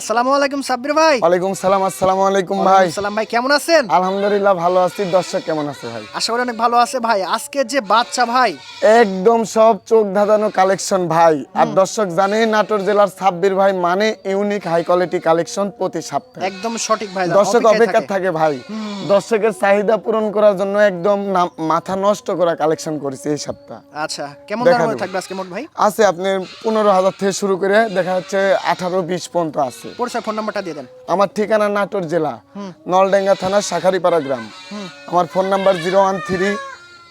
আসসালামু আলাইকুম সাব্বির ভাই। ওয়ালাইকুম সালাম আসসালামু আলাইকুম ভাই। সালাম ভাই কেমন আছেন? আলহামদুলিল্লাহ ভালো আছি। দর্শক কেমন আছে ভাই? আশা করি অনেক ভালো আছে ভাই। আজকে যে বাচ্চা ভাই একদম সব চোখ ধাঁধানো কালেকশন ভাই। আর দর্শক জানে নাটোর জেলার সাব্বির ভাই মানে ইউনিক হাই কোয়ালিটি কালেকশন প্রতি সপ্তাহে। একদম সঠিক ভাই দর্শক অপেক্ষা থাকে। ভাই। দর্শকের চাহিদা পূরণ করার জন্য একদম মাথা নষ্ট করা কালেকশন করেছি এই সপ্তাহ। আচ্ছা কেমন দামের থাকবে আজকে মোট ভাই? আছে আপনার পনেরো হাজার থেকে শুরু করে দেখা যাচ্ছে আঠারো বিশ পর্যন্ত আছে। পরিচয় ফোন নাম্বারটা দিয়ে দেন। আমার ঠিকানা নাটোর জেলা নলডাঙ্গা থানা শাখারিপাড়া গ্রাম। আমার phone number zero one three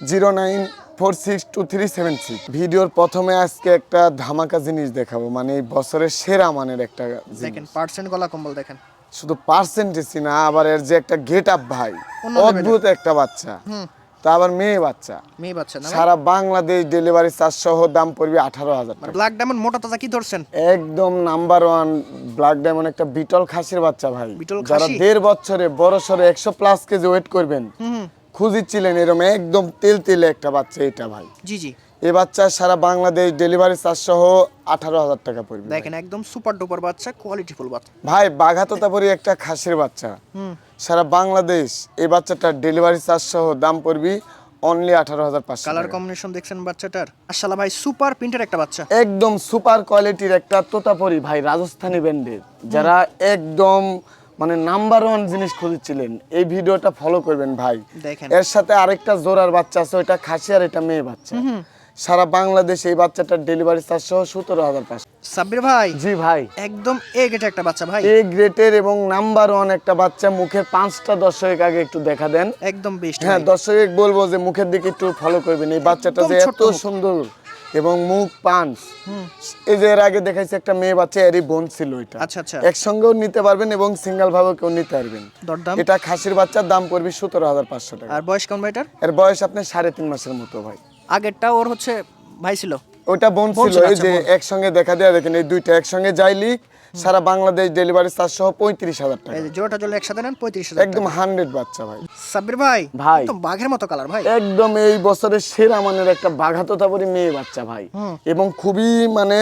zero nine four six two three seven six. ভিডিওর প্রথমে আজকে একটা ধামাকা জিনিস দেখাবো মানে এই বছরের সেরা মানের একটা দেখেন পার্সেন্ট গলা কম্বল দেখেন। শুধু পার্সেন্টেজই না আবার এর যে একটা গেট আপ ভাই অদ্ভুত একটা বাচ্চা। তা আবার মেয়ে বাচ্চা। মেয়ে বাচ্চা না সারা বাংলাদেশ ডেলিভারি চার্জ সহ দাম পড়বে আঠারো হাজার মানে ব্ল্যাক ডায়মন্ড মোটা তাজা কি ধরছেন? একদম নাম্বার ওয়ান ব্ল্যাক ডায়মন্ড একটা বিটল খাসির বাচ্চা ভাই। যারা দেড় বছরে বড় সড়ে একশো প্লাস কেজি ওয়েট করবেন। খুঁজিছিলেন এরকম একদম তেল তেলে একটা বাচ্চা এটা ভাই। জি জি। এই বাচ্চা সারা বাংলাদেশ ডেলিভারি চার্জ সহ আঠারো হাজার টাকা পড়বে দেখেন একদম সুপার ডুপার বাচ্চা কোয়ালিটি ফুল বাচ্চা। ভাই বাঘাততাপুরি একটা খাসির বাচ্চা। সারা বাংলাদেশ এই বাচ্চাটার ডেলিভারি চার্জ সহ দাম পড়বি অনলি আঠারো হাজার পাঁচশো কালার। কম্বিনেশন দেখছেন বাচ্চাটার? আশালা ভাই সুপার প্রিন্টের একটা বাচ্চা। একদম সুপার কোয়ালিটির একটা তোতাপরি ভাই রাজস্থানি ব্যান্ডের যারা একদম মানে নাম্বার ওয়ান জিনিস খুঁজছিলেন এই ভিডিওটা ফলো করবেন ভাই। এর সাথে আরেকটা জোরার বাচ্চা আছে ওইটা খাসি আর এটা মেয়ে বাচ্চা। সারা বাংলাদেশ এই বাচ্চাটার ডেলিভারি চার্জ সহ সতেরো হাজার পাঁচশো। সাব্বির ভাই জি ভাই। একদম এ গেটে একটা বাচ্চা ভাই। এ গ্রেটের এবং নাম্বার ওয়ান একটা বাচ্চা মুখের পাঁচটা দর্শক আগে একটু দেখা দেন। একদম বেস্ট হ্যাঁ দর্শক বলব যে মুখের দিকে একটু ফলো করবেন। এই বাচ্চাটা যে এত সুন্দর এবং মুখ পাঞ্চ। এই যে এর আগে দেখাইছে একটা মেয়ে বাচ্চা এরই বোন ছিল এটা। আচ্ছা, আচ্ছা। একসঙ্গেও নিতে পারবেন এবং সিঙ্গেল ভাবেও কেউ নিতে পারবেন। দরদাম? এটা খাসির বাচ্চার দাম পড়বে সতেরো হাজার পাঁচশো টাকা। আর বয়স কেমন ভাই এটার? এর বয়স আপনার সাড়ে তিন মাসের মতো ভাই। আগেরটা ওর হচ্ছে ভাই ছিল। ওটা বোন ছিল ওই এই যে। একসঙ্গে দেখা দেয়া দেখেন এই দুইটা একসঙ্গে যাইলি সারা বাংলাদেশ ডেলিভারি চার্জ সহ পঁয়ত্রিশ হাজার টাকা। এই যে জোড়াটা জোড়া একসাথে নেন পঁয়ত্রিশ হাজার একদম হান্ড্রেড বাচ্চা ভাই। সাব্বির ভাই ভাই। একদম বাঘের মতো কালার ভাই। একদম এই বছরের সেরা মানের একটা বাঘাততাপরি মেয়ে বাচ্চা ভাই। এবং খুবই মানে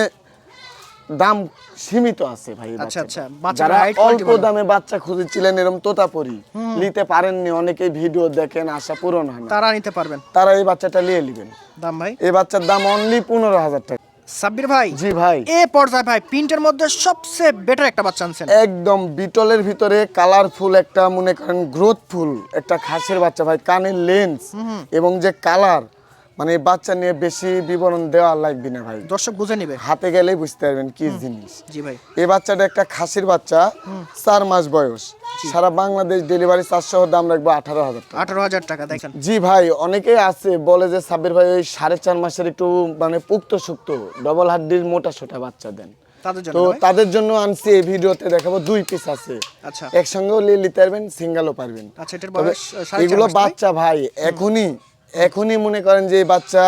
দাম সীমিত আছে ভাই আচ্ছা, আচ্ছা, যারা অল্প দামে বাচ্চা খুঁজেছিলেন এরকম তোতাপুরি নিতে পারেননি অনেকেই ভিডিও দেখেন আশা পূরণ হয় তারা নিতে পারবেন। তারা এই বাচ্চাটা নিয়ে নেবেন। দাম ভাই? এই বাচ্চার দাম অনলি পনেরো হাজার টাকা। সাব্বির ভাই জি ভাই। এ পর্যায়ে ভাই প্রিন্টের মধ্যে সবচেয়ে বেটার একটা বাচ্চা আনছেন। একদম বিটলের ভিতরে কালারফুল একটা মনে করেন গ্রোথফুল একটা খাসের বাচ্চা ভাই কানের লেন্স এবং যে কালার মানে বাচ্চা নিয়ে বেশি বিবরণ দেওয়া লাগবে না ভাই। দর্শক বুঝে নিবে। হাতে গেলেই বুঝতে পারবেন কি জিনিস। জি ভাই। এই বাচ্চাটা একটা খাসির বাচ্চা চার মাস বয়স। সারা বাংলাদেশ ডেলিভারি চার সহ দাম রাখব আঠারো হাজার টাকা। আঠারো হাজার টাকা দেখেন। জি ভাই অনেকেই আছে বলে যে সাব্বির ভাই ওই সাড়ে চার মাসের একটু মানে পুক্ত সুক্ত ডবল হাড্ডির মোটা সোটা বাচ্চা দেন। তাদের জন্য তো তাদের জন্য আনছি এই ভিডিওতে দেখাবো দুই পিস আছে। আচ্ছা। একসঙ্গেও নিয়ে নিতে পারবেন সিঙ্গেলও পারবেন। আচ্ছা এগুলো বাচ্চা ভাই এখনই এখনই মনে করেন যে বাচ্চা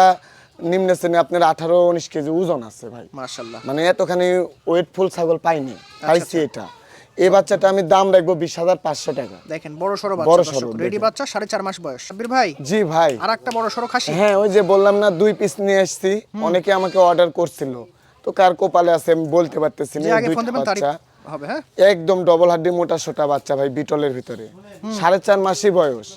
নিম্ন শ্রেণি আপনার আঠারো উনিশ কেজি ওজন আছে ভাই। মাশাল্লাহ মানে এতখানি ওয়েটফুল ছাগল পাইনি আচ্ছা, পাইছি এটা। এই বাচ্চাটা আমি দাম রাখব বিশ হাজার পাঁচশো টাকা। দেখেন বড় সড়ো বড় সড়ো, রেডি বাচ্চা সাড়ে চার মাস বয়স। সাব্বির ভাই জি ভাই। আর একটা বড় সড়ো খাসি। হ্যাঁ ওই যে বললাম না দুই পিস নিয়ে আসছি। অনেকে আমাকে অর্ডার করছিল। তো কার কোপালে আছে আমি বলতে পারতেছি না তারিখ। বাচ্চা। হবে হ্যাঁ? একদম ডবল হাড্ডি মোটা সোটা বাচ্চা ভাই বিটলের ভিতরে। সাড়ে চার মাসই বয়স।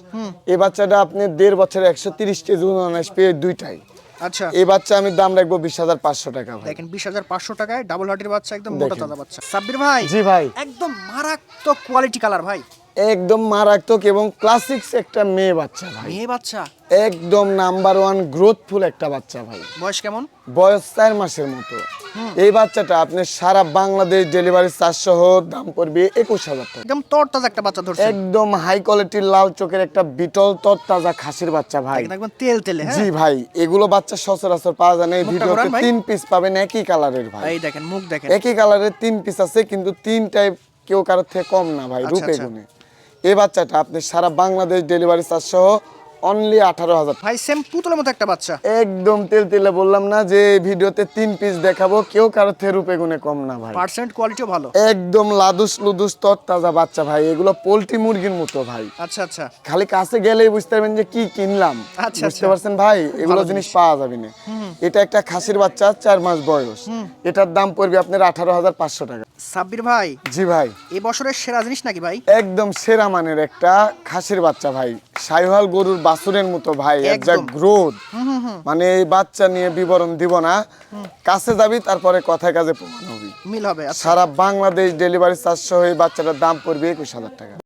এই বাচ্চাটা আপনি দেড় বছরে একশো তিরিশ কেজি অনায়াস পেয়ে দুইটাই। আচ্ছা। এই বাচ্চা আমি দাম রাখব বিশ হাজার পাঁচশো টাকা দেখেন বিশ হাজার পাঁচশো টাকায় ডাবল হার্টের বাচ্চা একদম মোটা তাজা বাচ্চা। সাব্বির ভাই জি ভাই। একদম মারাত্মক কোয়ালিটি কালার ভাই। একদম মারাত্মক এবং ক্লাসিক্স একটা মেয়ে বাচ্চা ভাই। মেয়ে বাচ্চা? একদম নাম্বার ওয়ান গ্রোথফুল একটা বাচ্চা ভাই। বয়স কেমন? বয়স চার মাসের মতো। এই বাচ্চাটা আপনি সারা বাংলাদেশ ডেলিভারি চার্জ সহ দাম পড়বে একুশ হাজার টাকা। একদম তরতাজা একটা বাচ্চা ধরছে। একদম হাই কোয়ালিটির লাল চোখের একটা বিটল তরতাজা খাসির বাচ্চা ভাই। একদম তেল তেলে হ্যাঁ? জি ভাই এগুলো বাচ্চা সচরাচর পাওয়া যায় না। এই ভিডিওতে তিন পিস পাবেন একই কালারের ভাই। এই দেখেন মুখ দেখেন। একই কালারের তিন পিস আছে কিন্তু তিনটাই কেউ কারোর থেকে কম না ভাই আচ্ছা, রূপে আচ্ছা। গুণে। এই বাচ্চাটা আপনি সারা বাংলাদেশ ডেলিভারি চার্জ সহ অনলি আঠারো হাজার। ভাই সেম পুতুলের মতো একটা বাচ্চা। একদম তেল তেলে বললাম না যে ভিডিওতে তিন পিস দেখাবো কেউ কারও থেরুপে কম না ভাই। পার্সেন্ট কোয়ালিটিও ভালো। একদম লাদুস লুদুস তর তাজা বাচ্চা ভাই এগুলো পোল্ট্রি মুরগির মতো ভাই। আচ্ছা আচ্ছা। খালি কাছে গেলেই বুঝতে পারবেন যে কি কিনলাম। আচ্ছা, বুঝতে আচ্ছা। পারছেন ভাই? এগুলো জিনিস। পাওয়া যাবে না। এটা একটা খাসির বাচ্চা চার মাস বয়স। এটার দাম পড়বে আপনার আঠারো হাজার পাঁচশো টাকা। সাব্বির ভাই জি ভাই। এই বছরের সেরা জিনিস নাকি ভাই? একদম সেরা মানের একটা খাসির বাচ্চা ভাই। সাইহাল গরুর বাছুরের মতো ভাই এক যা গ্রোথ। মানে এই বাচ্চা নিয়ে বিবরণ দিব না। কাছে যাবি তারপরে কথায় কাজে প্রমাণ হবি। মিল হবে আচ্ছা। সারা বাংলাদেশ ডেলিভারি চারশো এই বাচ্চাটার দাম পড়বে একুশ হাজার টাকা।